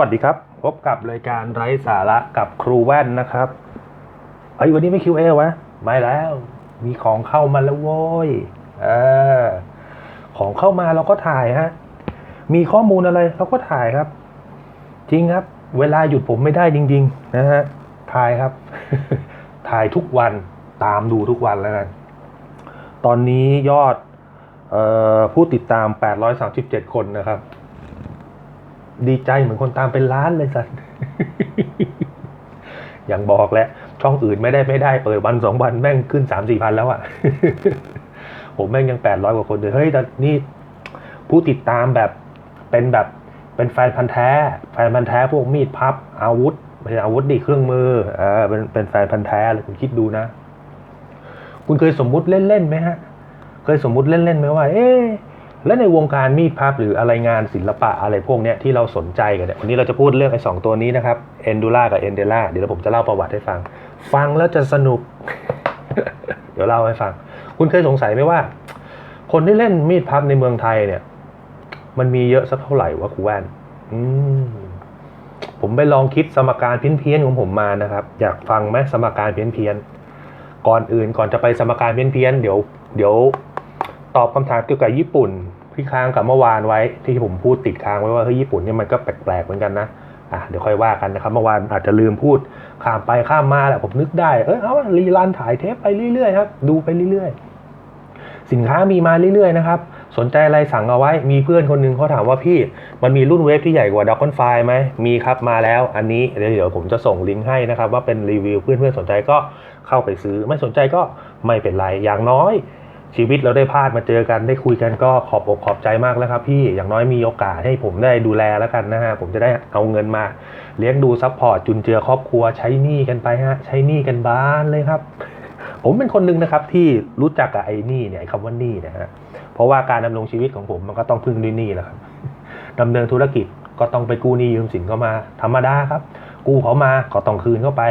วัสดีครับ พบกับรายการไร้สาระกับครูแว่นนะครับเอ้ยวันนี้ไม่คิวเอวะไม่แล้ว มีของเข้ามาแล้วโว้ยเออของเข้ามาเราก็ถ่ายฮะ มีข้อมูลอะไรเราก็ถ่ายครับ จริงครับ เวลาหยุดผมไม่ได้จริง ๆ นะฮะถ่ายครับ ถ่ายทุกวันตามดูทุกวันแล้วกันตอนนี้ยอดออผู้ติดตาม 837 คนนะครับ ดีใจเหมือนคนตามเป็นล้านเลยสัตว์อย่างบอกแหละ ช่องอื่นไม่ได้ไม่ได้เปิดวันสองวันแม่งขึ้นสามสี่พันแล้วอะ่ะผมแม่งยังแปดร้อยกว่าคนเลยเฮ้ยแต่นี่ผู้ติดตามแบบเป็นแบบเป็นแฟนพันธ์แท้ แฟนพันธ์แท้พวกมีดพับ อาวุธไม่ใช่อาวุธดิเครื่องมือเออเป็นเป็นแฟนพันธ์แท้เลยคุณคิดดูนะ คุณเคยสมมุติเล่นๆไหมฮะ เคยสมมุติเล่นๆไหมว่า เอ๊ะ แล้วในวงการมีดพับหรืออะไรงานศิลปะอะไรพวกนี้ที่เราสนใจกันเนี่ยวันนี้เราจะพูดเรื่องไอ้สองตัวนี้นะครับเอนดูล่ากับเอนเดล่าเดี๋ยวผมจะเล่าประวัติให้ฟัง ฟังแล้วจะสนุก เดี๋ยวเล่าให้ฟัง คุณเคยสงสัยไหมว่า คนที่เล่นมีดพับในเมืองไทยเนี่ย มันมีเยอะสักเท่าไหร่วะครูแว่นอืมผมไปลองคิดสมการเพี้ยนๆของผมมานะครับ อยากฟังไหมสมการเพี้ยนๆก่อนอื่นก่อนจะไปสมการเพี้ยนๆเดี๋ยว เดี๋ยวตอบคำถามเกี่ยวกับญี่ปุ่น ที่ค้างกับเมื่อวานไว้ ที่ผมพูดติดค้างไว้ว่าเฮ้ยญี่ปุ่นเนี่ยมันก็แปลกๆเหมือนกันนะอะเดี๋ยวค่อยว่ากันนะครับเมื่อวานอาจจะลืมพูดข้ามไปข้ามมาแหละผมนึกได้เออเอาว่ารีลันถ่ายเทปไปเรื่อยๆครับดูไปเรื่อยๆ สินค้ามีมาเรื่อยๆนะครับสนใจอะไรสั่งเอาไว้ มีเพื่อนคนหนึงเขาถามว่าพี่ มันมีรุ่นเวฟที่ใหญ่กว่าดักคอนไฟไหม มีครับมาแล้ว อันนี้เดี๋ยวเดี๋ยวผมจะส่งลิงก์ให้นะครับ ว่าเป็นรีวิวเพื่อนๆสนใจก็เข้าไปซื้อ ไม่สนใจก็ไม่เป็นไร อย่างน้อย ชีวิตเราได้พลาดมาเจอกันได้คุยกันก็ขอบอกขอบใจมากแล้วครับพี่อย่างน้อยมีโอกาสให้ผมได้ดูแลแล้วกันนะฮะผมจะได้เอาเงินมาเลี้ยงดูซัพพอร์ตจุนเจือครอบครัวใช้หนี้กันไปฮะใช้หนี้กันบ้านเลยครับ ผมเป็นคนหนึ่งนะครับที่รู้จักกับไอ้หนี้เนี่ยคำว่าหนี้นะฮะเพราะว่าการดำรงชีวิตของผมมันก็ต้องพึ่งด้วยหนี้แหละครับดำเนินธุรกิจก็ต้องไปกู้หนี้ยืมสินเข้ามา ธรรมดาครับ กู้เขามาก็ต้องคืนเข้าไป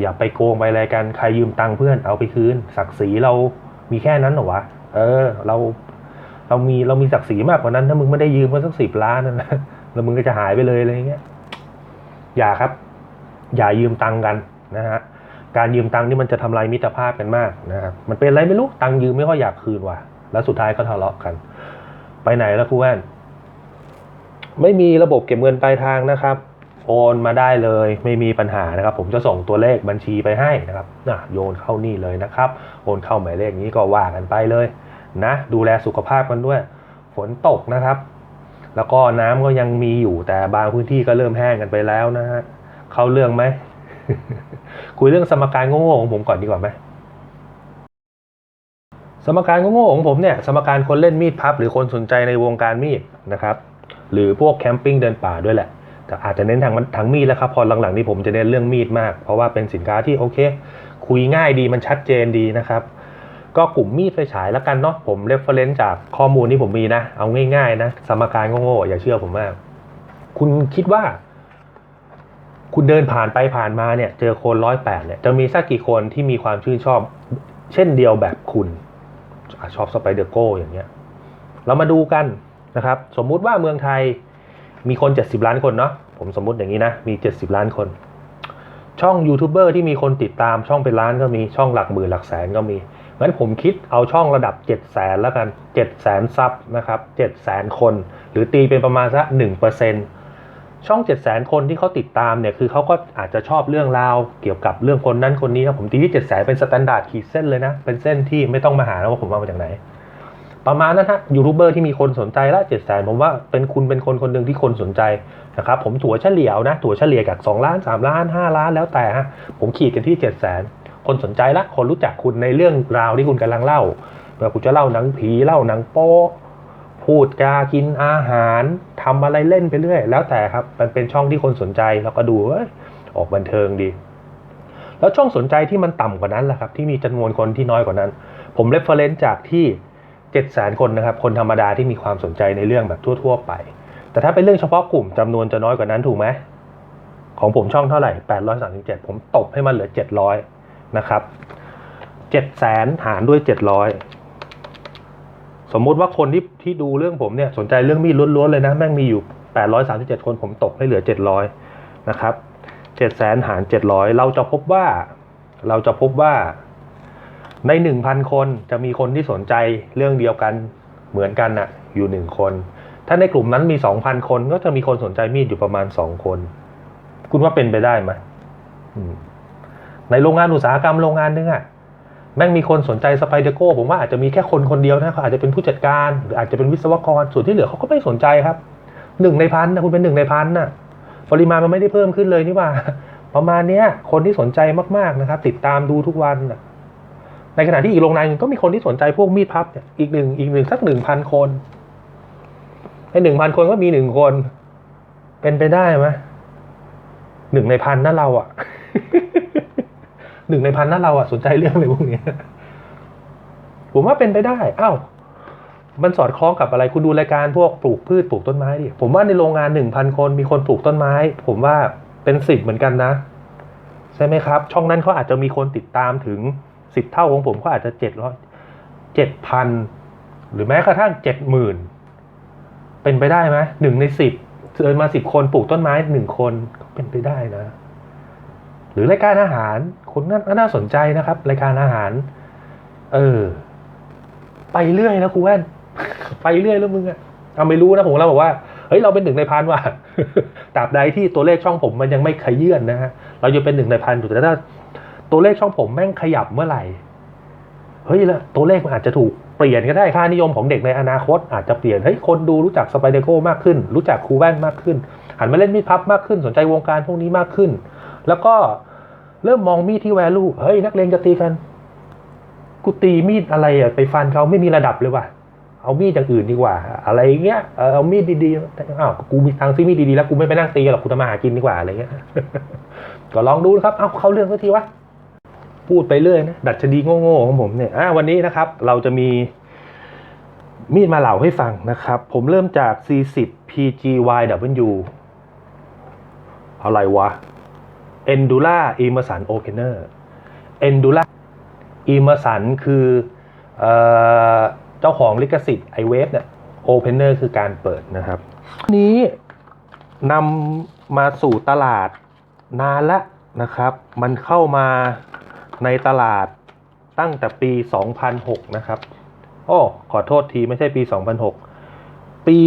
อย่าไปโกงไปอะไรกันใครยืมตังค์เพื่อนเอาไปคืน ศักดิ์ศรีเรา มีแค่นั้นเหรอวะ เออ เรา เรามีเรามีศักดิ์ศรีมากกว่านั้น ถ้ามึงไม่ได้ยืมมาสักสิบล้านนั่นนะแล้วมึงก็จะหายไปเลยอะไรเงี้ย อย่าครับ อย่ายืมตังค์กันนะฮะ การยืมตังค์นี่มันจะทำลายมิตรภาพกันมากนะครับ มันเป็นอะไรไม่รู้ตังค์ยืมไม่ค่อยอยากคืนว่ะ แล้วสุดท้ายก็ทะเลาะกัน ไปไหนแล้วครูแว่นไม่มีระบบเก็บเงินปลายทางนะครับ โอนมาได้เลยไม่มีปัญหานะครับ ผมจะส่งตัวเลขบัญชีไปให้นะครับนะโยนเข้านี่เลยนะครับ โอนเข้าหมายเลขนี้ก็ว่ากันไปเลยนะ ดูแลสุขภาพกันด้วย ฝนตกนะครับ แล้วก็น้ำก็ยังมีอยู่แต่บางพื้นที่ก็เริ่มแห้งกันไปแล้วนะฮะเข้าเรื่องไหมคุยเรื่องสมการโง่ๆของผมก่อนดีกว่าไหมสมการโง่ๆของผมเนี่ยสมการคนเล่นมีดพับ หรือคนสนใจในวงการมีดนะครับ หรือพวกแคมปิ้งเดินป่าด้วยแหละ แต่อาจจะเน้นทางทางมีดแล้วครับ พอหลังๆนี้ผมจะเน้นเรื่องมีดมาก เพราะว่าเป็นสินค้าที่โอเค คุยง่ายดีมันชัดเจนดีนะครับ ก็กลุ่มมีดไฟฉายแล้วกันเนาะผมเรฟเฟอรนซ์จากข้อมูลที่ผมมีนะ เอาง่ายๆนะสมการโง่ๆอย่าเชื่อผมมาก คุณคิดว่า คุณเดินผ่านไปผ่านมาเนี่ย เจอคนร้อยแปดเนี่ยจะมีสักกี่คนที่มีความชื่นชอบ เช่นเดียวแบบคุณชอบสไปเดอร์โกอย่างเงี้ย เรามาดูกันนะครับ สมมุติว่าเมืองไทย มีคน 70 ล้านคนเนาะผมสมมุติอย่างนี้นะ มี 70 ล้านคน ช่องยูทูบเบอร์ที่มีคนติดตามช่องเป็นล้านก็มีช่องหลักหมื่นหลักแสนก็มีงั้นผมคิดเอาช่องระดับ 7 0 0แสนแล้วกัน7 0 0แสนซับนะครับ7 0 0แสนคน หรือตีเป็นประมาณสัก1%ช่อง 7 0 0แสนคนที่เขาติดตามเนี่ยคือเขาก็อาจจะชอบเรื่องราวเกี่ยวกับเรื่องคนนั้นคนนี้ครับผมตีที่7 0 0แสนเป็นสแตนดาร์ดขีดเส้นเลยนะ เป็นเส้นที่ไม่ต้องมาหาแล้วว่าผมเอามาจากไหน ประมาณนั้นฮะยูทูบเบอร์ที่มีคนสนใจละเจ็ดแสนผมว่าเป็นคุณเป็นคนคนหนึ่งที่คนสนใจนะครับผมถั่วเฉลี่ยนะถั่วเฉลี่ยจาก2ล้าน 3 ล้าน 5 ล้านแล้วแต่ฮะผมขีดกันที่7 0 0 0 0 0คนสนใจละคนรู้จักคุณในเรื่องราวที่คุณกำลังเล่าเมื่อคุณจะเล่าหนังผีเล่าหนังโป๊พูดกากินอาหารทำอะไรเล่นไปเรื่อย แล้วแต่ครับมันเป็นช่องที่คนสนใจแล้วก็ดูอออกบันเทิงดี แล้วช่องสนใจที่มันต่ำกว่านั้นแหละครับที่มีจำนวนคนที่น้อยกว่านั้น ผมเรฟเฟอเรนซ์จากที่ 7 0 0 0 0คนนะครับคนธรรมดาที่มีความสนใจในเรื่องแบบทั่ว ๆ ไป แต่ถ้าเป็นเรื่องเฉพาะกลุ่มจำนวนจะน้อยกว่านั้นถูกไหมของผมช่องเท่าไหร่ 837 ผมตบให้มันเหลือ 700 นะครับ7 0 0 0หารด้วย 700 สมมุติว่าคนที่ที่ดูเรื่องผมเนี่ยสนใจเรื่องมีดล้วนๆเลยนะ แม่งมีอยู่ 837 คนผมตกให้เหลือ 700 นะครับ7แสนหาร 700 เราจะพบว่า เราจะพบว่า ใน1,000คนจะมีคนที่สนใจเรื่องเดียวกันเหมือนกันน่ะอยู่หนึ่งคน ถ้าในกลุ่มนั้นมี2,000คนก็จะมีคนสนใจมีดอยู่ประมาณ2คน คุณว่าเป็นไปได้ไหมในโรงงานอุตสาหกรรมโรงงานนึงอะแม่งมีคนสนใจสไปเดโก้ผมว่าอาจจะมีแค่คนคนเดียวนะเขาอาจจะเป็นผู้จัดการหรืออาจจะเป็นวิศวกรส่วนที่เหลือเขาก็ไม่สนใจครับหนึ่งในพันนะคุณเป็นหนึ่งในพันน่ะปริมาณมันไม่ได้เพิ่มขึ้นเลยนี่ว่า ประมาณเนี้ย คนที่สนใจมากๆนะครับ ติดตามดูทุกวันน่ะ ในขณะที่อีกโรงงานหนึ่งก็มีคนที่สนใจพวกมีดพับเนี่ยอีกหนึ่งอีกหนึ่งสักหนึ่งพันคนในหนึ่งพันคนก็มีหนึ่งคน เป็นไปได้ไหมหนึ่งในพันนั่นเราอะหนึ่งในพันนั่นเราอะสนใจเรื่องอะไรพวกนี้ผมว่าเป็นไปได้อ้าวมันสอดคล้องกับอะไรคุณดูรายการพวกปลูกพืชปลูกต้นไม้ดิผมว่าในโรงงานหนึ่งพันคนมีคนปลูกต้นไม้ ผมว่าเป็นสิบเหมือนกันนะ ใช่ไหมครับ ช่องนั้นเขาอาจจะมีคนติดตามถึง สิบเท่าของผมก็อาจจะเจ็ดร้อยเจ็ดพันหรือแม้กระทั่งเจ็ดหมื่นเป็นไปได้ไหมหนึ่งในสิบเชิญมาสิบคนปลูกต้นไม้หนึ่งคนก็เป็นไปได้นะ หรือรายการอาหารคนน่าน่าสนใจนะครับ รายการอาหาร เออ ไปเรื่อยนะครูแว่น ไปเรื่อยแล้วมึงอะเอาไม่รู้นะผมเราบอกว่าเฮ้ยเราเป็นหนึ่งในพันว่ะตราบใดที่ตัวเลขช่องผมมันยังไม่ขยื่นนะฮะเราจะเป็นหนึ่งในพันอยู่แต่ถ้า ตัวเลขช่องผมแม่งขยับเมื่อไหร่ เฮ้ยแล้วตัวเลขมันอาจจะถูกเปลี่ยนก็ได้ค่านิยมของเด็กในอนาคต อาจจะเปลี่ยนเฮ้ยคนดูรู้จักสไปเดโก้มากขึ้น รู้จักครูแว่นมากขึ้น หันมาเล่นมีดพับมากขึ้นสนใจวงการพวกนี้มากขึ้น แล้วก็เริ่มมองมีดที่แวลูเฮ้ยนักเลงจะตีกันกูตีมีดอะไรอะไปฟันเขาไม่มีระดับเลยว่ะเอามีดอย่างอื่นดีกว่า อะไรเงี้ยเอามีดดีๆอ้าวกูมีตังซื้อมีดดีๆแล้วกูไม่ไปนั่งตีหรอกกูทำมาหากินดีกว่าอะไรเงี้ยก็ลองดูนะครับ เอาเข้าเรื่องสักทีวะ พูดไปเรื่อยนะดัชนีโง่ๆของผมเนี่ยอ่าวันนี้นะครับเราจะมีมีดมาเหล่าให้ฟังนะครับ ผมเริ่มจาก C10 PGYW อะไรวะ Endura Emerson Opener Endura อีเมอร์สันคือเออเจ้าของลิขสิทธิ์ไอเวฟเนี่ยโอเพนเนอร์คือการเปิดนะครับ นี้นำมาสู่ตลาดนานละนะครับ มันเข้ามา ในตลาดตั้งแต่ปี 2006 นะครับ โอ้ ขอโทษทีไม่ใช่ปี 2006 ปี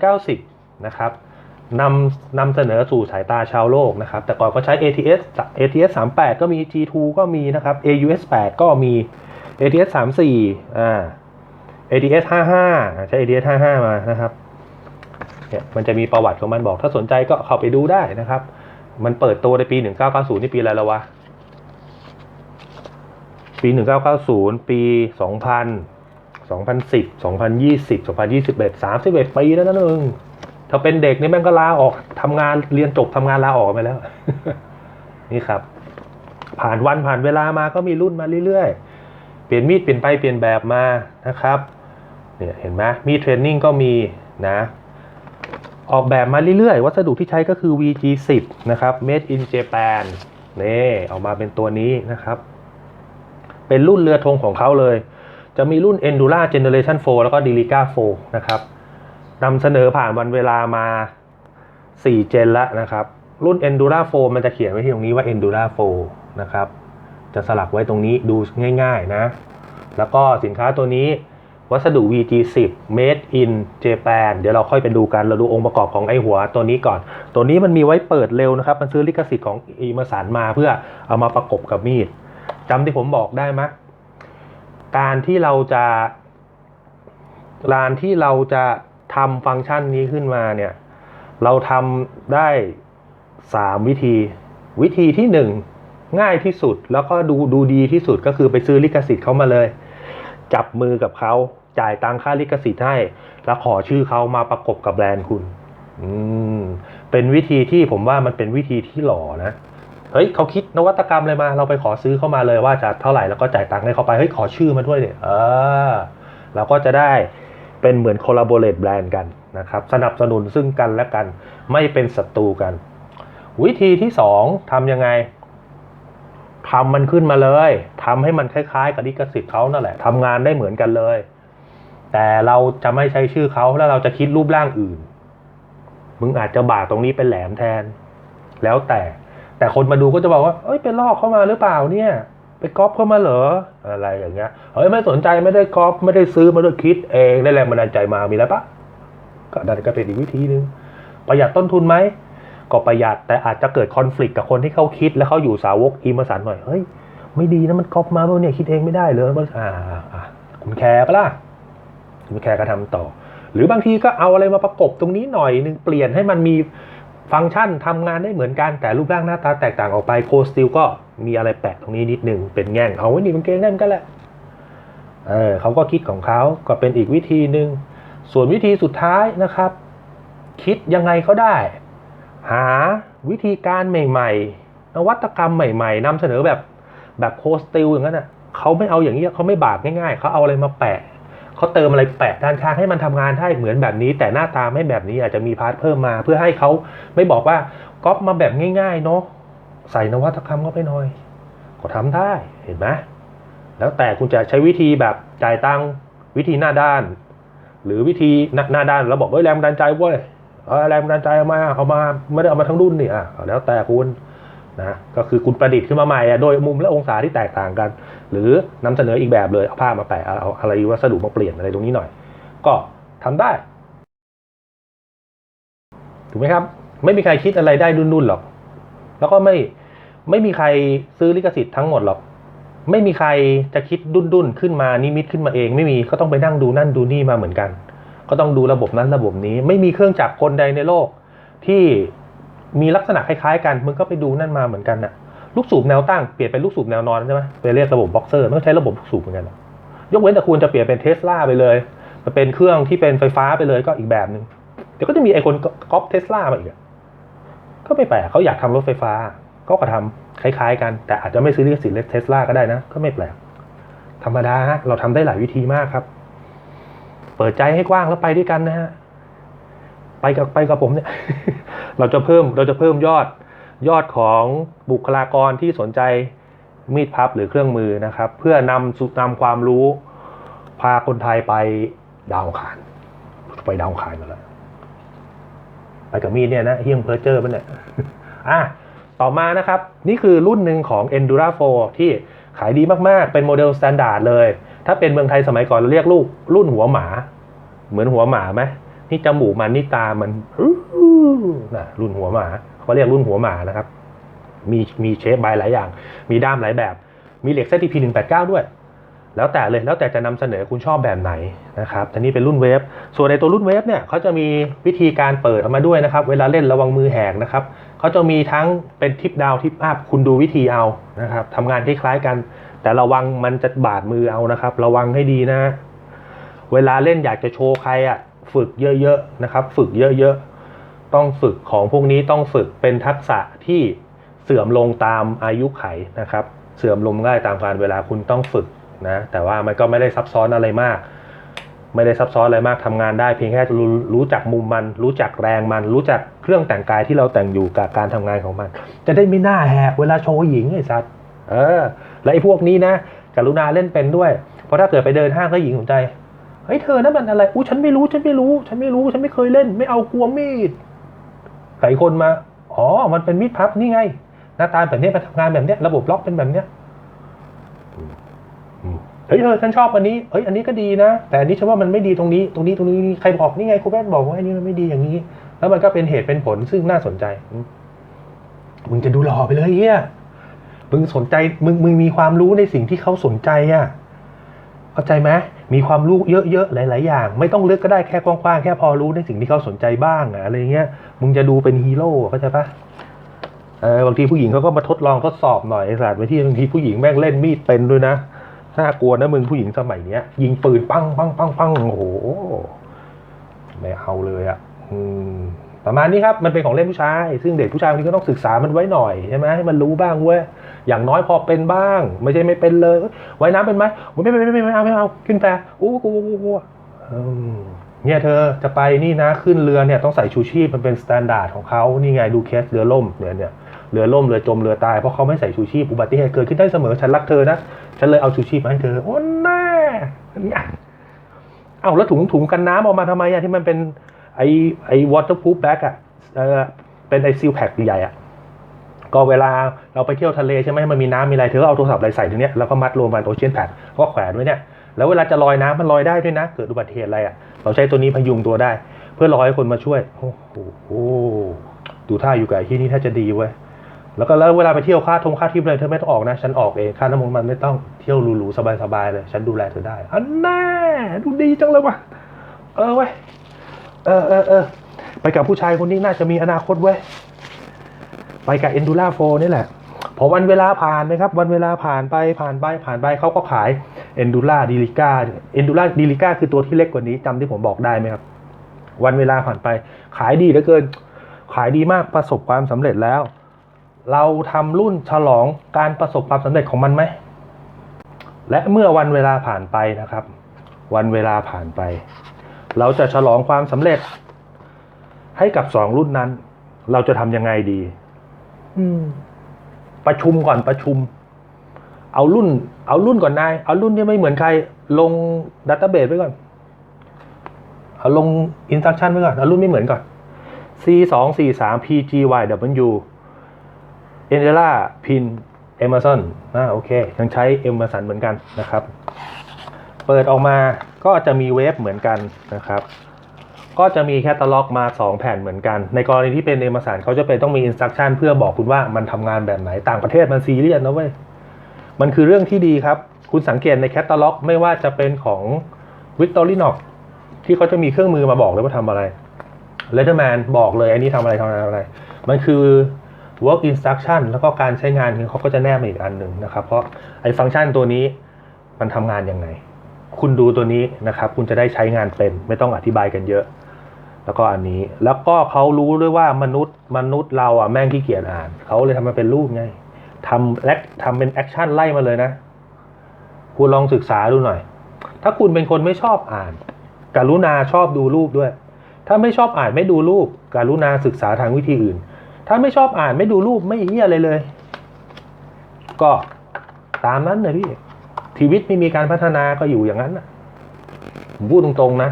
1990 นะครับนำนำเสนอสู่สายตาชาวโลกนะครับ แต่ก่อนก็ใช้ ATS ATS 38 ก็มี G2 ก็มีนะครับ AUS 8 ก็มี ATS 34อ่า ATS 55 ใช้ ATS 55 มานะครับ เนี่ย มันจะมีประวัติของมันบอก ถ้าสนใจก็เข้าไปดูได้นะครับ มันเปิดตัวในปี 1990 นี่ปีอะไรแล้ววะ ปี 1990 ปี 2000 2010 2020 2021 31 ปีแล้วนะนึงถ้าเป็นเด็กนี่แม่งก็ลาออกทำงานเรียนจบทำงานลาออกไปแล้ว นี่ครับ ผ่านวันผ่านเวลามาก็มีรุ่นมาเรื่อยๆ เปลี่ยนมีดเปลี่ยนไปเปลี่ยนแบบมานะครับ เนี่ยเห็นไหมมีเทรนนิ่งก็มีนะ ออกแบบมาเรื่อยๆ วัสดุที่ใช้ก็คือ VG10 นะครับ Made in Japan นี่ออกมาเป็นตัวนี้นะครับ เป็นรุ่นเรือธงของเขาเลย จะมีรุ่น Endura Generation 4 แล้วก็ Delica 4 นะครับนำเสนอผ่านวันเวลามา 4 เจนแล้วนะครับ รุ่น Endura 4 มันจะเขียนไว้ที่ตรงนี้ว่า Endura 4 นะครับ จะสลักไว้ตรงนี้ดูง่ายๆนะ แล้วก็สินค้าตัวนี้ วัสดุ VG10 Made in Japan เดี๋ยวเราค่อยไปดูกัน เราดูองค์ประกอบของไอหัวตัวนี้ก่อน ตัวนี้มันมีไว้เปิดเร็วนะครับ มันซื้อลิขสิทธิ์ของอีมาสานมาเพื่อเอามาประกบกับมีดจำที่ผมบอกได้ไหมการที่เราจะการที่เราจะทำฟังก์ชันนี้ขึ้นมาเนี่ย เราทำได้สามวิธี วิธีที่หนึ่งง่ายที่สุดแล้วก็ดูดูดีที่สุดก็คือไปซื้อลิขสิทธิ์เขามาเลย จับมือกับเขา จ่ายตังค่าลิขสิทธิ์ให้ แล้วขอชื่อเขามาประกบกับแบรนด์คุณอืมเป็นวิธีที่ผมว่ามันเป็นวิธีที่หล่อนะเฮ้ยเขาคิดนวัตกรรมอะไรมา เราไปขอซื้อเข้ามาเลยว่าจะเท่าไหร่แล้วก็จ่ายตังค์ให้เขาไปเฮ้ยขอชื่อมาด้วยเนี่ยเออเราก็จะได้เป็นเหมือน collaborate แบรนด์กันนะครับ สนับสนุนซึ่งกันและกัน ไม่เป็นศัตรูกัน วิธีที่สองทำยังไงทำมันขึ้นมาเลยทำให้มันคล้ายๆ กับลิขสิทธิ์เขานั่นแหละทำงานได้เหมือนกันเลย แต่เราจะไม่ใช้ชื่อเขาแล้วเราจะคิดรูปร่างอื่น มึงอาจจะบากตรงนี้เป็นแหลมแทน แล้วแต่ แต่คนมาดูก็จะบอกว่า เอ้ยไปลอกเข้ามาหรือเปล่าเนี่ย ไปก๊อปเข้ามาเหรอ อะไรอย่างเงี้ย เฮ้ยไม่สนใจไม่ได้ก๊อปไม่ได้ซื้อมาด้วยคิดเองได้แรงบันดาลใจมามีแล้วปะก็นั่นก็เป็นอีกวิธีหนึ่งประหยัดต้นทุนไหม ก็ประหยัดแต่อาจจะเกิดคอน FLICT กับคนที่เขาคิดแล้วเขาอยู่สาวกอีมาสันหน่อย เฮ้ย ไม่ดีนะมันก๊อปมาเพราเนี่ยคิดเองไม่ได้เลยมันอ่าคุณแคร์ปะล่ะ แคร์ก็ทำต่อ หรือบางทีก็เอาอะไรมาประกบตรงนี้หน่อยหนึงเปลี่ยนให้มันมีฟังก์ชันทำงานได้เหมือนกันแต่รูปร่างหน้าตาแตกต่างออกไปโคสติลก็มีอะไรแปะตรงนี้นิดหนึ่งเป็นแง่งเอาไว้นี่มันเกงนั่นก็แหละเออเขาก็คิดของเขาก็เป็นอีกวิธีหนึ่งส่วนวิธีสุดท้ายนะครับ คิดยังไงก็ได้ หาวิธีการใหม่ๆ นวัตกรรมใหม่ ๆนำเสนอแบบแบบโคสติลอย่างนั้นอะเขาไม่เอาอย่างนี้เขาไม่บากง่ายๆเขาเอาอะไรมาแปะ เขาเติมอะไรแปะด้านข้างให้มันทำงานได้เหมือนแบบนี้ แต่หน้าตาไม่แบบนี้อาจจะมีพาร์ทเพิ่มมา เพื่อให้เขาไม่บอกว่าก๊อปมาแบบง่าย ๆ เนาะใส่นวัตกรรมเข้าไปหน่อย ก็ทำได้เห็นไหมแล้วแต่คุณจะใช้วิธีแบบจ่ายตังวิธีหน้าด้าน หรือวิธีหน้านาด้านแล้วบอกเอ้ยแรงบันใจเว้ยเอาแรงบันใจเอามาเอามาไม่ได้เอามาทั้งรุ่นนี่อะแล้วแต่คุณ นะก็คือคุณประดิษฐ์ขึ้นมาใหม่โดยมุมและองศาที่แตกต่างกัน หรือนำเสนออีกแบบเลยเอาผ้ามาแปะเอาอะไรวัสดุมาเปลี่ยนอะไรตรงนี้หน่อย ก็ทำได้ ถูกไหมครับ ไม่มีใครคิดอะไรได้ดุนๆหรอก แล้วก็ไม่ไม่มีใครซื้อลิขสิทธิ์ทั้งหมดหรอกไม่มีใครจะคิดดุนๆขึ้นมานิมิตขึ้นมาเอง ไม่มีก็ต้องไปนั่งดูนั่นดูนี่มาเหมือนกัน ก็ต้องดูระบบนั้นระบบนี้ ไม่มีเครื่องจักรคนใดในโลก ที่ มีลักษณะคล้ายๆกันมึงก็ไปดูนั่นมาเหมือนกันน่ะ ลูกสูบแนวตั้งเปลี่ยนเป็นลูกสูบแนวนอนใช่ไหมไปเรียกระบบบ็อกเซอร์ม่ต้องใช้ระบบลูกสูบเหมือนกันยกเว้นแต่คุณจะเปลี่ยนเป็นเทสลาไปเลยมาเป็นเครื่องที่เป็นไฟฟ้าไปเลยก็อีกแบบหนึ่งเดี๋ยวก็จะมีไอคนก๊อปเทสลามาอีกก็ไม่แปลกเขาอยากทำรถไฟฟ้า ก็ก็ทำคล้ายๆ กัน แต่อาจจะไม่ซื้อลิขสิทธิ์เทสลาก็ได้นะ ก็ไม่แปลกธรรมดาฮะเราทำได้หลายวิธีมากครับ เปิดใจให้กว้างแล้วไปด้วยกันนะฮะ ไปกับไปกับผมเนี่ย เราจะเพิ่มเราจะเพิ่มยอดยอดของบุคลากรที่สนใจมีดพับหรือเครื่องมือนะครับ เพื่อนำสุนำความรู้ พาคนไทยไปดาวอังคารไปดาวอังคารมาแล้วไปกับมีดเนี่ยนะเฮียงเพอร์เจอร์มันเนี่ยอะต่อมานะครับ นี่คือรุ่นหนึ่งของ Endura 4 ที่ขายดีมากๆ เป็นโมเดลสแตนดาร์ดเลย ถ้าเป็นเมืองไทยสมัยก่อนเราเรียกลูกรุ่นหัวหมา เหมือนหัวหมาไหม นี่จมูกมันนี่ตามันนะรุ่นหัวหมาเขาเรียกรุ่นหัวหมานะครับ มีมีเชฟใบหลายอย่าง มีด้ามหลายแบบ มีเหล็ก ZTP 189 ด้วย แล้วแต่เลยแล้วแต่จะนำเสนอคุณชอบแบบไหนนะครับแต่นี่เป็นรุ่นเวฟส่วนในตัวรุ่นเวฟเนี่ยเขาจะมีวิธีการเปิดออกมาด้วยนะครับ เวลาเล่นระวังมือแหกนะครับเขาจะมีทั้งเป็นทิปดาวทิปอัพคุณดูวิธีเอานะครับทำงานคล้ายๆกัน แต่ระวังมันจะบาดมือเอานะครับ ระวังให้ดีนะ เวลาเล่นอยากจะโชว์ใครอะ ฝึกเยอะๆนะครับ ฝึกเยอะๆ ต้องฝึกของพวกนี้ต้องฝึกเป็นทักษะที่เสื่อมลงตามอายุไขนะครับ เสื่อมลงได้ตามการเวลาคุณต้องฝึกนะแต่ว่ามันก็ไม่ได้ซับซ้อนอะไรมาก ไม่ได้ซับซ้อนอะไรมากทำงานได้เพียงแค่รู้รู้จักมุมมัน รู้จักแรงมัน รู้จักเครื่องแต่งกายที่เราแต่งอยู่กับการทำงานของมัน จะได้ไม่น่าแหกเวลาโชว์หญิงไอ้สัตว์เออและไอ้พวกนี้นะกรุณาเล่นเป็นด้วย เพราะถ้าเกิดไปเดินห้างแล้วหญิงสนใจ เฮ้ยเธอนั่นมันอะไรอู้ฉันไม่รู้ฉันไม่รู้ ฉันไม่รู้ฉันไม่เคยเล่น ไม่เอากลัวมีดไก่คนมา อ๋อ มันเป็นมีดพับนี่ไง หน้าตาแบบนี้มาทำงานแบบเนี้ยระบบล็อกเป็นแบบเนี้ยเฮ้ยเธอฉันชอบอันนี้เฮ้ยอันนี้ก็ดีนะ แต่อันนี้ฉันว่ามันไม่ดีตรงนี้ ตรงนี้ตรงนี้ใครบอกนี่ไงครูแม่บอกว่าอันนี้มันไม่ดีอย่างนี้ แล้วมันก็เป็นเหตุเป็นผลซึ่งน่าสนใจมึงจะดูหล่อไปเลยเฮียมึงสนใจมึงมึงมีความรู้ในสิ่งที่เขาสนใจอะ เข้าใจไหมมีความรู้เยอะๆ หลายๆ อย่าง ไม่ต้องลึกก็ได้แค่กว้างๆ แค่พอรู้ในสิ่งที่เขาสนใจบ้างอะอะไรเงี้ย มึงจะดูเป็นฮีโร่เข้าใจปะเออบางทีผู้หญิงเขาก็มาทดลองทดสอบหน่อยไอ้สัตว์บางทีบางทีผู้หญิงแม่งเล่นมีดเป็นด้วยนะน่ากลัวนะมึงผู้หญิงสมัยเนี้ย ยิงปืนปังปังปังปังโอ้โหไม่เอาเลยอะอืมประมาณนี้ครับมันเป็นของเล่นผู้ชาย ซึ่งเด็กผู้ชายคนนี้ก็ต้องศึกษามันไว้หน่อยใช่ไหมให้มันรู้บ้างเว้ย อย่างน้อยพอเป็นบ้าง ไม่ใช่ไม่เป็นเลยเอ้ยว่ายน้ำเป็นไหมไม่ไม่ไม่ไม่ไม่เอาไม่เอาขึ้นแต่อู้กูกูกูเนี่ยเธอจะไปนี่นะขึ้นเรือเนี่ยต้องใส่ชูชีพมันเป็นสแตนดาร์ดของเขานี่ไงดูเคสเรือล่มเนี่ยเนี่ยเรือล่มเรือจมเรือตายเพราะเขาไม่ใส่ชูชีพอุบัติเหตุเกิดขึ้นได้เสมอฉันรักเธอนะฉันเลยเอาชูชีพมาให้เธอโอ้แน่เนี่ยเอาแล้วถุงถุงกันน้ำออกมาทำไมอะที่มันเป็นไอไอ waterproof bag อะเออเป็นไอซีลแพ็คใหญ่อะ ก็เวลาเราไปเที่ยวทะเลใช่ไหมมันมีน้ำมีอะไรเธอเอาโทรศัพท์อะไรใส่ตรงนี้แล้วก็มัดรวมกันโอเชียนแพ็คก็แขวนไว้เนี่ยแล้วเวลาจะลอยน้ำมันลอยได้ด้วยนะ เกิดอุบัติเหตุอะไรอะเราใช้ตัวนี้พยุงตัวได้ เพื่อรอให้คนมาช่วย โอ้โหดูท่าอยู่กับที่นี่ถ้าจะดีเว้ยแล้วก็แล้วเวลาไปเที่ยวค่าทงค่าทิปอะไรเธอไม่ต้องออกนะ ฉันออกเองค่าน้ำมันมันไม่ต้องเที่ยวหรูๆสบายๆเลย ฉันดูแลเธอได้อันแน่ดูดีจังเลยว่ะเออเว้ยเออเออเออไปกับผู้ชายคนนี้น่าจะมีอนาคตเว้ย ไปกับ Endura 4 นี่แหละ พอวันเวลาผ่านนะครับ วันเวลาผ่านไปผ่านไปผ่านไปเขาก็ขาย Endura d e l i c a Endura d e l i c a คือตัวที่เล็กกว่านี้จำที่ผมบอกได้ไหมครับ วันเวลาผ่านไปขายดีเหลือเกิน ขายดีมากประสบความสำเร็จแล้ว เราทำรุ่นฉลองการประสบความสำเร็จของมันไหมและเมื่อวันเวลาผ่านไปนะครับ วันเวลาผ่านไป เราจะฉลองความสำเร็จให้กับสองรุ่นนั้น เราจะทำยังไงดี ประชุมก่อนประชุม เอารุ่น เอารุ่นก่อนนาย เอารุ่นที่ไม่เหมือนใคร ลงดัตเตอร์เบสไว้ก่อน เอาลงอินสต u ั t ชั่นไว้ก่อน เอารุ่นไม่เหมือนก่อน C สองสี่สาม PGYW เอเนล่าพินเอม r สันอ่าโอเค ยังใช้เอม r สันเหมือนกันนะครับ เปิดออกมาก็จะมีเวฟเหมือนกันนะครับ ก็จะมีแคตตาล็อกมา 2 แผ่นเหมือนกัน ในกรณีที่เป็นเอมสันเขาจะเป็นต้องมีอินสต u ั t ชั่นเพื่อบอกคุณว่ามันทำงานแบบไหนต่างประเทศมันซีเรียสนะเว้ย มันคือเรื่องที่ดีครับ คุณสังเกตในแคตตาล็อก ไม่ว่าจะเป็นของ Victorinox ที่เขาจะมีเครื่องมือมาบอกเลยว่าทำอะไร Letterman บอกเลยอันนี้ทำอะไรทำอะไรทำอะไร มันคือ work instruction แล้วก็การใช้งานเขาก็จะแนบมาอีกอันหนึ่งนะครับ เพราะไอ้ฟังก์ชันตัวนี้มันทำงานยังไง คุณดูตัวนี้นะครับ คุณจะได้ใช้งานเป็น ไม่ต้องอธิบายกันเยอะ แล้วก็อันนี้ แล้วก็เขารู้ด้วยว่ามนุษย์มนุษย์เราอะแม่งขี้เกียจอ่าน เขาเลยทำมาเป็นรูปไงทำแลกทำเป็นแอคชั่นไล่มาเลยนะ คุณลองศึกษาดูหน่อย ถ้าคุณเป็นคนไม่ชอบอ่าน กรุณาชอบดูรูปด้วย ถ้าไม่ชอบอ่านไม่ดูรูป กรุณาศึกษาทางวิธีอื่น ถ้าไม่ชอบอ่านไม่ดูรูปไม่เฮียอะไรเลย ก็ตามนั้นเลยพี่ ชีวิตไม่มีการพัฒนาก็อยู่อย่างนั้นนะผมพูดตรงๆนะ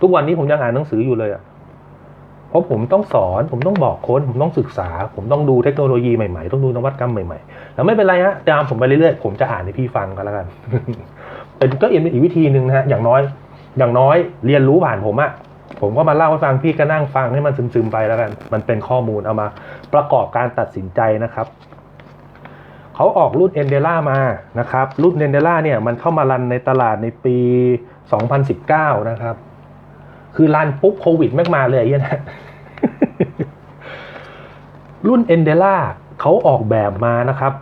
ทุกวันนี้ผมยังอ่านหนังสืออยู่เลยอะเพราะผมต้องสอน ผมต้องบอกคนผมต้องศึกษา ผมต้องดูเทคโนโลยีใหม่ๆ ต้องดูนวัตกรรมใหม่ๆ แล้วไม่เป็นไรฮะตามผมไปเรื่อยๆ ผมจะอ่านให้พี่ฟังกันแล้วกัน เป็นก็เป็นอีกวิธีหนึ่งนะฮะ อย่างน้อย อย่างน้อยเรียนรู้ผ่านผมอะผมก็มาเล่าให้ฟังพี่ก็นั่งฟังให้มันซึมๆไปแล้วกัน มันเป็นข้อมูลเอามาประกอบการตัดสินใจนะครับ เขาออกรุ่นเอนเดล่ามานะครับรุ่นเอนเดล่าเนี่ยมันเข้ามารันในตลาดในปี 2019 นะครับ คือรันปุ๊บโควิดแม่งมาเลยเหี้ยนะรุ่นเอนเดล่าเขาออกแบบมานะครับ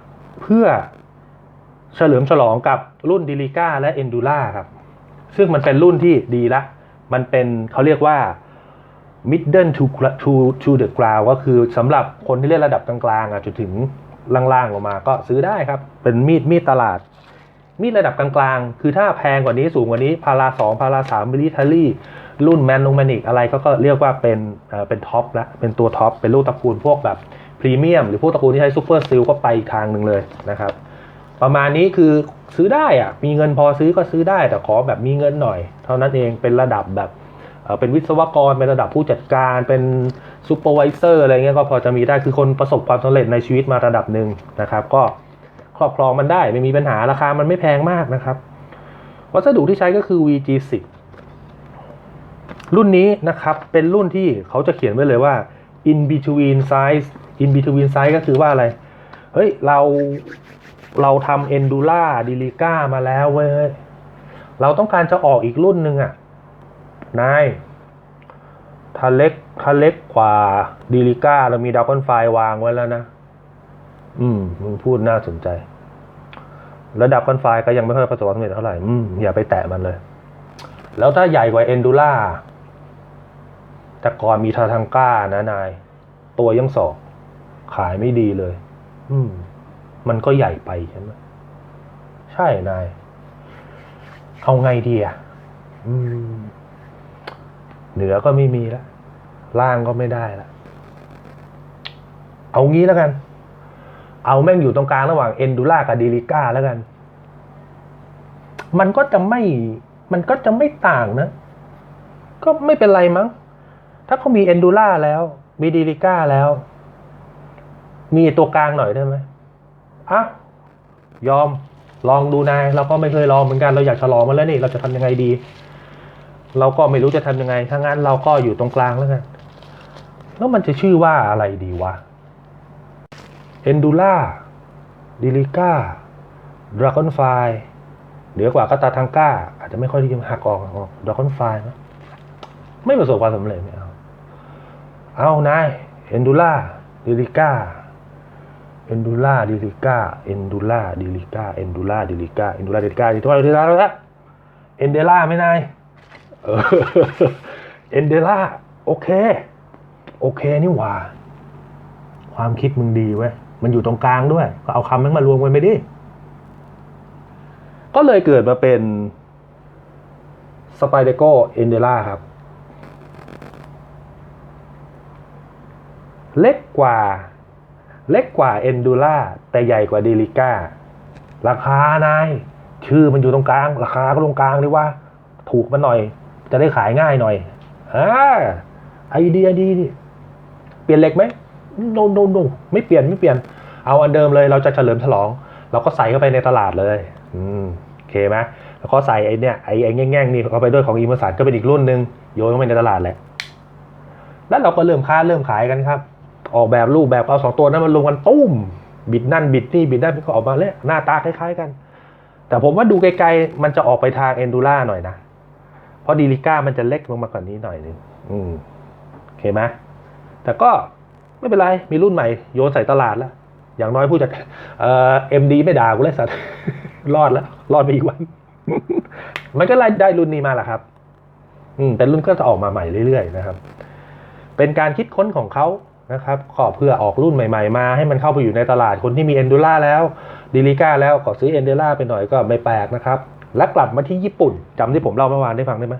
เพื่อเฉลิมฉลองกับรุ่นดิลิก้าและเอนดูล่าครับ ซึ่งมันเป็นรุ่นที่ดีละ มันเป็นเขาเรียกว่า middle to to to the ground ก็คือสำหรับคนที่เล่นระดับกลางๆอะจนถึง ล่างๆลงมาก็ซื้อได้ครับ เป็นมีดมีดตลาด มีดระดับกลางๆ คือถ้าแพงกว่านี้สูงกว่านี้พาราสองพาราสามมิลิเทอรี่ รุ่นแมนนงแมนิกอะไรก็ก็เรียกว่าเป็นเอ่อเป็นท็อปละเป็นตัวท็อปเป็นลูกตระกูลพวกแบบพรีเมียมหรือพวกตระกูลที่ใช้ซูเปอร์ซิลก็ไปอีกทางหนึ่งเลยนะครับ ประมาณนี้คือซื้อได้อะมีเงินพอซื้อก็ซื้อได้แต่ขอแบบมีเงินหน่อย เท่านั้นเองเป็นระดับแบบ เอ่อเป็นวิศวกรเป็นระดับผู้จัดการเป็นซูเปอร์วิเซอร์อะไรเงี้ยก็พอจะมีได้คือคนประสบความสำเร็จในชีวิตมาระดับหนึ่งนะครับ ก็ครอบครองมันได้ไม่มีปัญหาราคามันไม่แพงมากนะครับ วัสดุที่ใช้ก็คือ VG10 รุ่นนี้นะครับเป็นรุ่นที่เขาจะเขียนไว้เลยว่า in between size in between size ก็คือว่าอะไร เฮ้ย เราเราทำ Endura d e l i c a มาแล้วเว้ย เราต้องการจะออกอีกรุ่นหนึ่งอะ นายถ้าเล็กถ้าเล็กกว่า d e l i c a เรามีด r กอนไฟวางไว้แล้วนะ อืมมึงพูดน่าสนใจแล้วดับกันไฟก็ยังไม่ค่อยประสบความสำเร็จเท่าไหร่ อืมอย่าไปแตะมันเลย แล้วถ้าใหญ่กว่า Endura แต่ก่อนมีทาทังก้านะนาย ตัวยังสอกขายไม่ดีเลย อืม มันก็ใหญ่ไปใช่ไหมใช่นาย เอาไงดีอะ อืม เหนือก็ไม่มีแล้วล่างก็ไม่ได้แล้วเอางี้แล้วกัน เอาแม่งอยู่ตรงกลางระหว่างเอนดูล่ากับดีลิก้าแล้วกัน มันก็จะไม่ มันก็จะไม่ต่างนะ ก็ไม่เป็นไรมั้ง ถ้าเขามีเอนดูล่าแล้ว มีดีลิก้าแล้ว มีตัวกลางหน่อยได้ไหมอะยอมลองดูนายเราก็ไม่เคยลองเหมือนกันเราอยากฉลองมันแล้วนี่ เราจะทำยังไงดี เราก็ไม่รู้จะทำยังไง ถ้างั้นเราก็อยู่ตรงกลางแล้วกันแล้วมันจะชื่อว่าอะไรดีวะเอนดูล่าดิลิก้าดราก้อนไฟเหนือกว่าก็ตาทังก้า อาจจะไม่ค่อยดีหักออกหักออกดราก้อนไฟนะไม่ประสบความสำเร็จไม่เอาเอานายเอนดูล่าดิลิก้าเอนดูล่าดิลิก้าเอนดูล่าดิลิก้าเอนดูล่าดิลิก้าเอนดูล่าดิลิก้าที่ว่าเอนดูล่าแล้วเอนเดล่าไม่นาย เออเอนเดล่าโอเค โอเคนี่หว่า ความคิดมึงดีเว้ย มันอยู่ตรงกลางด้วย ก็เอาคำนั้นมารวมกันไปดิ ก็เลยเกิดมาเป็นสไปเดโกเอนเดล่าครับ เล็กกว่า เล็กกว่าเอนดูล่าแต่ใหญ่กว่าเดลิก้า ราคานาย ชื่อมันอยู่ตรงกลาง ราคาก็ตรงกลางเลยว่า ถูกมันหน่อย จะได้ขายง่ายหน่อยอ่าไอเดียดีนี่เปลี่ยนเหล็กไหม no no no ไม่เปลี่ยนไม่เปลี่ยน เอาอันเดิมเลยเราจะเฉลิมฉลอง เราก็ใส่เข้าไปในตลาดเลย อืมโอเคไหมแล้วก็ใส่ไอเนี่ยไอไอแง่งๆนี่เข้าไปด้วยของอีมสันก็เป็นอีกรุ่นหนึ่งโยนเข้าไปในตลาดแหละแล้วเราก็เริ่มค้าเริ่มขายกันครับ ออกแบบรูปแบบเอาสองตัวนั้นมารวมกันตุ้ม บิดนั่นบิดนี่บิดนั่นก็ออกมาเลยหน้าตาคล้ายๆกัน แต่ผมว่าดูไกลๆมันจะออกไปทางเอนดูล่าหน่อยนะ เพราะดีลิก้ามันจะเล็กลงมากว่านี้หน่อยนึงอืมโอเคไหมแต่ก็ไม่เป็นไร มีรุ่นใหม่โยนใส่ตลาดแล้ว อย่างน้อยผู้จัดเอ่อเอ็มดีไม่ด่ากูเลยสัตว์รอดแล้ว รอดไปอีกวัน มันก็ไล่ได้รุ่นนี้มาแหละครับ อืม แต่รุ่นก็จะออกมาใหม่เรื่อยๆนะครับ เป็นการคิดค้นของเขานะครับขอเพื่อออกรุ่นใหม่ๆ มาให้มันเข้าไปอยู่ในตลาดคนที่มีเอนดูล่าแล้วดิลิก้าแล้วก็ซื้อเอนดูล่าไปหน่อยก็ไม่แปลกนะครับ แล้วกลับมาที่ญี่ปุ่นจำที่ผมเล่าเมื่อวานได้ฟังได้ไหม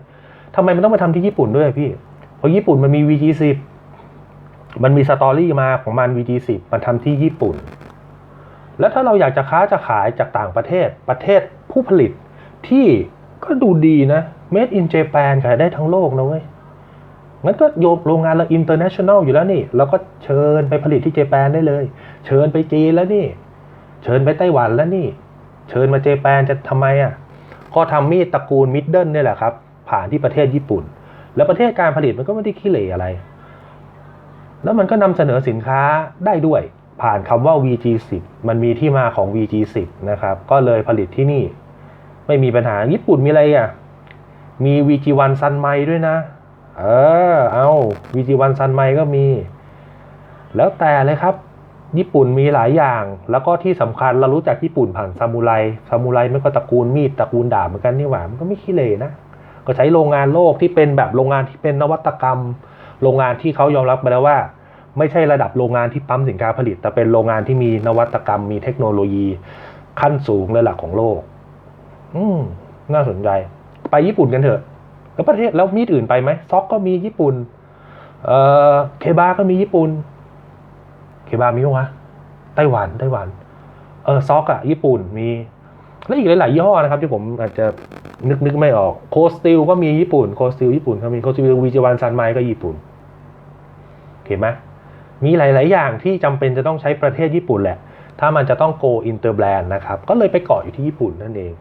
ทำไมมันต้องมาทำที่ญี่ปุ่นด้วยพี่ เพราะญี่ปุ่นมันมี VG10 มันมีสตอรี่มาของมัน VG10 มันทำที่ญี่ปุ่น แล้วถ้าเราอยากจะค้าจะขายจากต่างประเทศ ประเทศผู้ผลิตที่ก็ดูดีนะ Made in Japan ขายได้ทั้งโลกนะเว้ยงั้นก็โยกโรงงานเรา international อยู่แล้วนี่ เราก็เชิญไปผลิตที่เจแปนได้เลย เชิญไปจีนแล้วนี่ เชิญไปไต้หวันแล้วนี่ เชิญมาเจแปนจะทำไมอะ ก็ทำมีดตระกูลมิดเดิลเนี่ยแหละครับ ผ่านที่ประเทศญี่ปุ่น แล้วประเทศการผลิตมันก็ไม่ได้ขี้เหร่อะไร แล้วมันก็นำเสนอสินค้าได้ด้วย ผ่านคำว่า VG10 มันมีที่มาของ VG10 นะครับ ก็เลยผลิตที่นี่ ไม่มีปัญหาญี่ปุ่นมีอะไรอะ มี VG1 Sun m i ด้วยนะ เออ เอา VG1 Sun m i ก็มี แล้วแต่เลยครับ ญี่ปุ่นมีหลายอย่าง แล้วก็ที่สำคัญเรารู้จักญี่ปุ่นผ่านซามูไรซามูไรมันก็ตระกูลมีดตระกูลดาบเหมือนกันนี่หว่ามันก็ไม่ขี้เหร่นะก็ใช้โรงงานโลกที่เป็นแบบโรงงานที่เป็นนวัตกรรม โรงงานที่เขายอมรับไปแล้วว่า ไม่ใช่ระดับโรงงานที่ปั๊มสินค้าผลิต แต่เป็นโรงงานที่มีนวัตกรรม มีเทคโนโลยี ขั้นสูงระดับของโลก อืมน่าสนใจ ไปญี่ปุ่นกันเถอะ แล้วประเทศแล้วมีดอื่นไปไหมซอกก็มีญี่ปุ่น เอ่อเคบาก็มีญี่ปุ่น เคบามีปะวะไต้หวันไต้หวันเออซอกอะญี่ปุ่นมีแล้วอีกหลาย ๆ ยี่ห้อนะครับ ที่ผมอาจจะนึกนึกไม่ออกโคสติลก็มีญี่ปุ่นโคสติลญี่ปุ่นก็มีโคสติลวีจวันซันไมก็ญี่ปุ่นเห็นไหมมีหลาย ๆ อย่างที่จำเป็นจะต้องใช้ประเทศญี่ปุ่นแหละ ถ้ามันจะต้องโกอินเตอร์แบรนด์นะครับ ก็เลยไปเกาะอยู่ที่ญี่ปุ่นนั่นเอง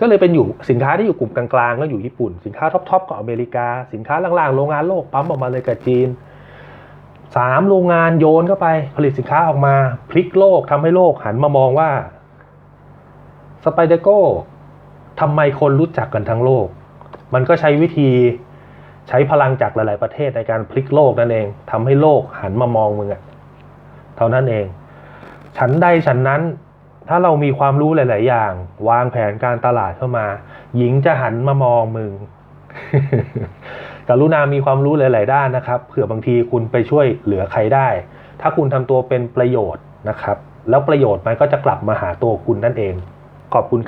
ก็เลยเป็นอยู่สินค้าที่อยู่กลุ่มกลาง ๆ ก็อยู่ญี่ปุ่น สินค้าท็อป ๆ ก็อเมริกา สินค้าล่าง ๆ โรงงานโลกปั๊มออกมาเลยกับจีน สามโรงงานโยนเข้าไป ผลิตสินค้าออกมา พลิกโลกทำให้โลกหันมามองว่าสไปเดโก้ทำไมคนรู้จักกันทั้งโลก มันก็ใช้วิธีใช้พลังจากหลาย ๆ ประเทศในการพลิกโลกนั่นเองทำให้โลกหันมามองมึงอะเท่านั้นเอง ฉันใดฉันนั้น ถ้าเรามีความรู้หลาย ๆ อย่าง วางแผนการตลาดเข้ามา หญิงจะหันมามองมึง กรุณามีความรู้หลาย ๆ ด้านนะครับเผื่อบางทีคุณไปช่วยเหลือใครได้ ถ้าคุณทำตัวเป็นประโยชน์นะครับ แล้วประโยชน์มันก็จะกลับมาหาตัวคุณนั่นเอง ขอบคุณครับ